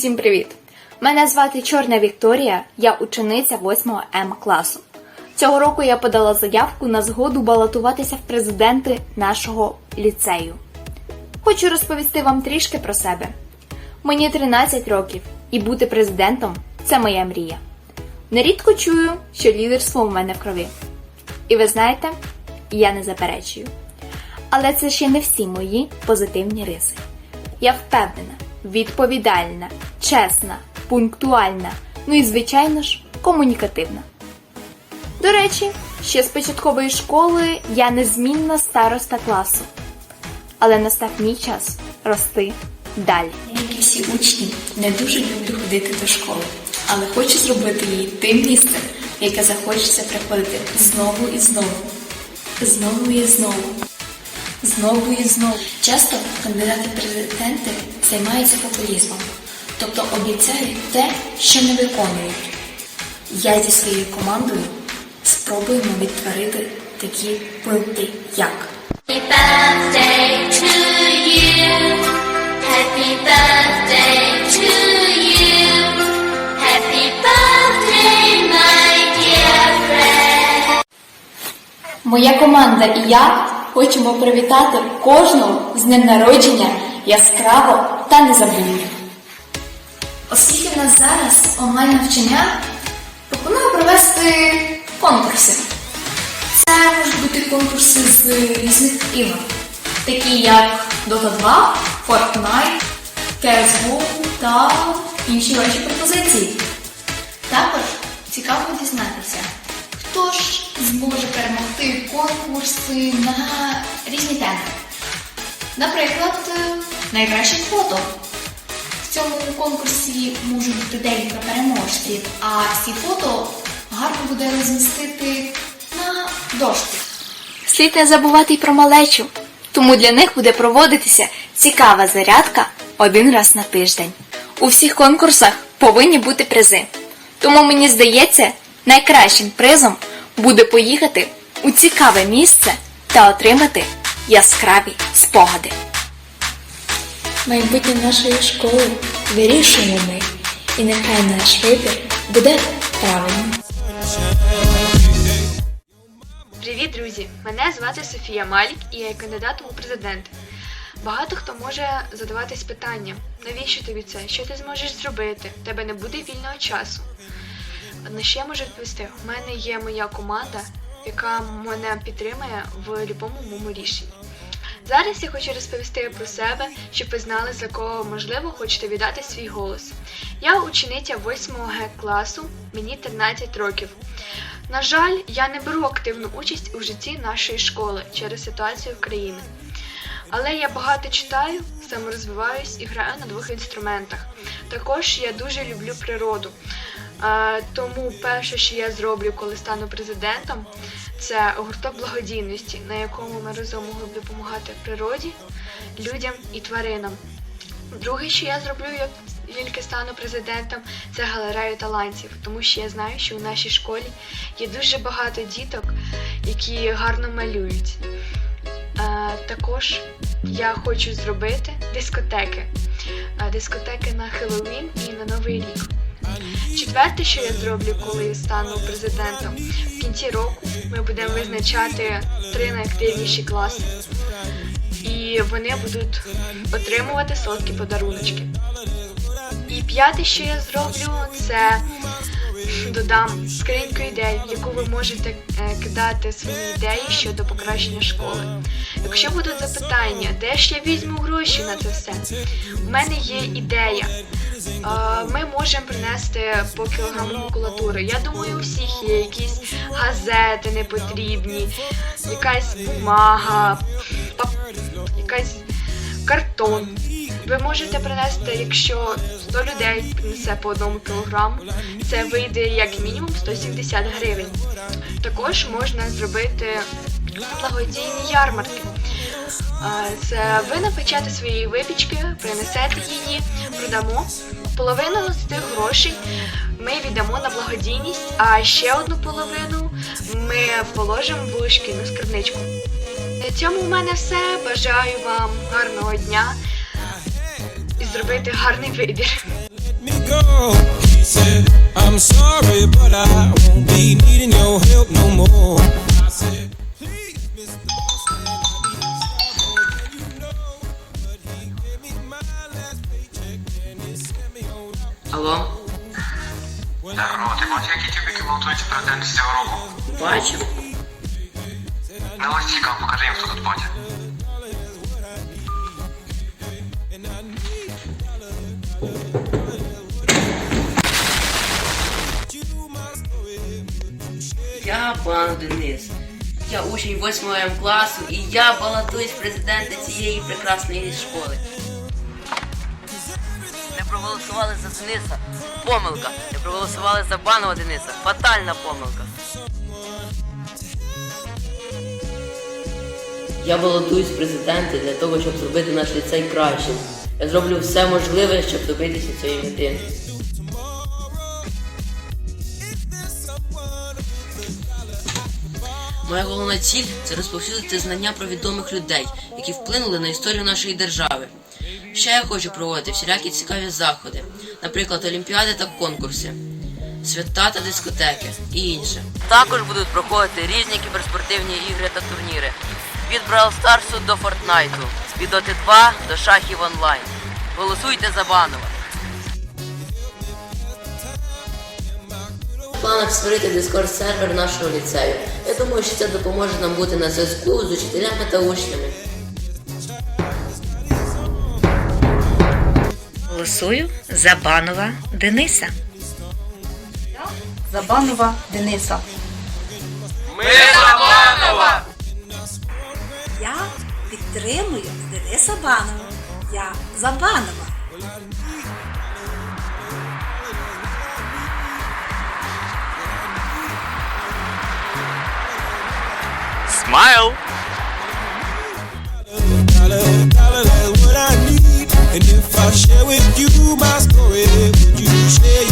Усім привіт! Мене звати Чорна Вікторія, я учениця 8 М класу. Цього року я подала заявку на згоду балотуватися в президенти нашого ліцею. Хочу розповісти вам трішки про себе. Мені 13 років, і бути президентом це моя мрія. Нерідко чую, що лідерство в мене в крові. І ви знаєте, я не заперечую. Але це ще не всі мої позитивні риси. Я впевнена, відповідальна, чесна, пунктуальна, ну і, звичайно ж, комунікативна. До речі, ще з початкової школи я незмінна староста класу. Але настав мій час рости далі. Як всі учні, не дуже люблю ходити до школи, але хочу зробити її тим місцем, яке захочеться приходити знову і знову, знову і знову, знову і знову. Часто кандидати президенти займаються популізмом, тобто обіцяють те, що не виконують. Я зі своєю командою спробуємо відтворити такі пункти, як Happy birthday to you. Happy birthday to you. Happy birthday, my dear friend. Моя команда і я хочемо привітати кожного з днем народження яскраво та незабутньо. Оскільки в нас зараз онлайн навчання, пропоную провести конкурси. Це можуть бути конкурси з різних ігор, такі як Dota 2, Fortnite, CSGO та інші ваші пропозиції. Також цікаво дізнатися, хто ж зможе перемогти конкурси на різні теми. Наприклад, найкраще фото. В цьому конкурсі можуть бути декілька переможців, а всі фото гарно буде розмістити на дошці. Слід не забувати й про малечу, тому для них буде проводитися цікава зарядка один раз на тиждень. У всіх конкурсах повинні бути призи. Тому мені здається, найкращим призом буде поїхати у цікаве місце та отримати яскраві спогади. Майбутнє нашої школи вирішуємо ми, і нехай наш вибір буде правильним. Привіт, друзі! Мене звати Софія Малік і я є кандидатом у президенти. Багато хто може задаватись питанням, навіщо тобі це? Що ти зможеш зробити? В тебе не буде вільного часу. На я можу відповісти? У мене є моя команда, яка мене підтримує в будь-якому моєму рішенні. Зараз я хочу розповісти про себе, щоб ви знали, за кого можливо хочете віддати свій голос. Я учениця 8 Г класу, мені 13 років. На жаль, я не беру активну участь у житті нашої школи через ситуацію в країні. Але я багато читаю, саморозвиваюсь і граю на двох інструментах. Також я дуже люблю природу. Тому перше, що я зроблю, коли стану президентом, це гурток благодійності, на якому ми разом могли б допомагати природі, людям і тваринам. Друге, що я зроблю, як тільки стану президентом, це галерею талантів, тому що я знаю, що у нашій школі є дуже багато діток, які гарно малюють. Також я хочу зробити дискотеки. Дискотеки на Хеллоуін і на Новий рік. Четверте, що я зроблю, коли стану президентом, в кінці року ми будемо визначати три найактивніші класи. І вони будуть отримувати солодкі подаруночки. І п'яте, що я зроблю, це додам скриньку ідей, яку ви можете е, кидати свої ідеї щодо покращення школи. Якщо будуть запитання, де ж я візьму гроші на це все, у мене є ідея. Е, Ми можемо принести по кілограму макулатури. Я думаю, у всіх є якісь газети непотрібні, якась бумага, пап- якась картон. Ви можете принести, якщо 100 людей принесе по одному кілограму, це вийде як мінімум 170 гривень. Також можна зробити благодійні ярмарки. Це ви напечете свої випічки, принесете її, продамо. Половину з тих грошей ми віддамо на благодійність, а ще одну половину ми положимо в шкільну скарбничку. На цьому в мене все. Бажаю вам гарного дня і зробити гарний вибір. I'm sorry, but I won't be needing your help no more. I said, балотуються президент з цього року? бачив? Не ось цікаво, покажи їм, хто тут батя. Я пан Денис. Я учень 8 класу і я балотуюсь в президенти цієї прекрасної школи. Проголосували за Дениса. Помилка. Не проголосували за баного Дениса. Фатальна помилка. Я балотуюсь в президенти для того, щоб зробити наш ліцей кращим. Я зроблю все можливе, щоб добитися цієї мети. Моя головна ціль це розповсюдити знання про відомих людей, які вплинули на історію нашої держави. Ще я хочу проводити всілякі цікаві заходи, наприклад, олімпіади та конкурси, свята та дискотеки і інше. Також будуть проходити різні кіберспортивні ігри та турніри. Від Brawl Старсу до Фортнайту, від Доти 2 до шахів онлайн. Голосуйте за Банова. В планах створити дискорд сервер нашого ліцею. Я думаю, що це допоможе нам бути на зв'язку з учителями та учнями. Голосую за Банова Дениса. Забанова Дениса. Я підтримую Дениса Банова. Я за Банова. Смайл! Share with you my story, would you share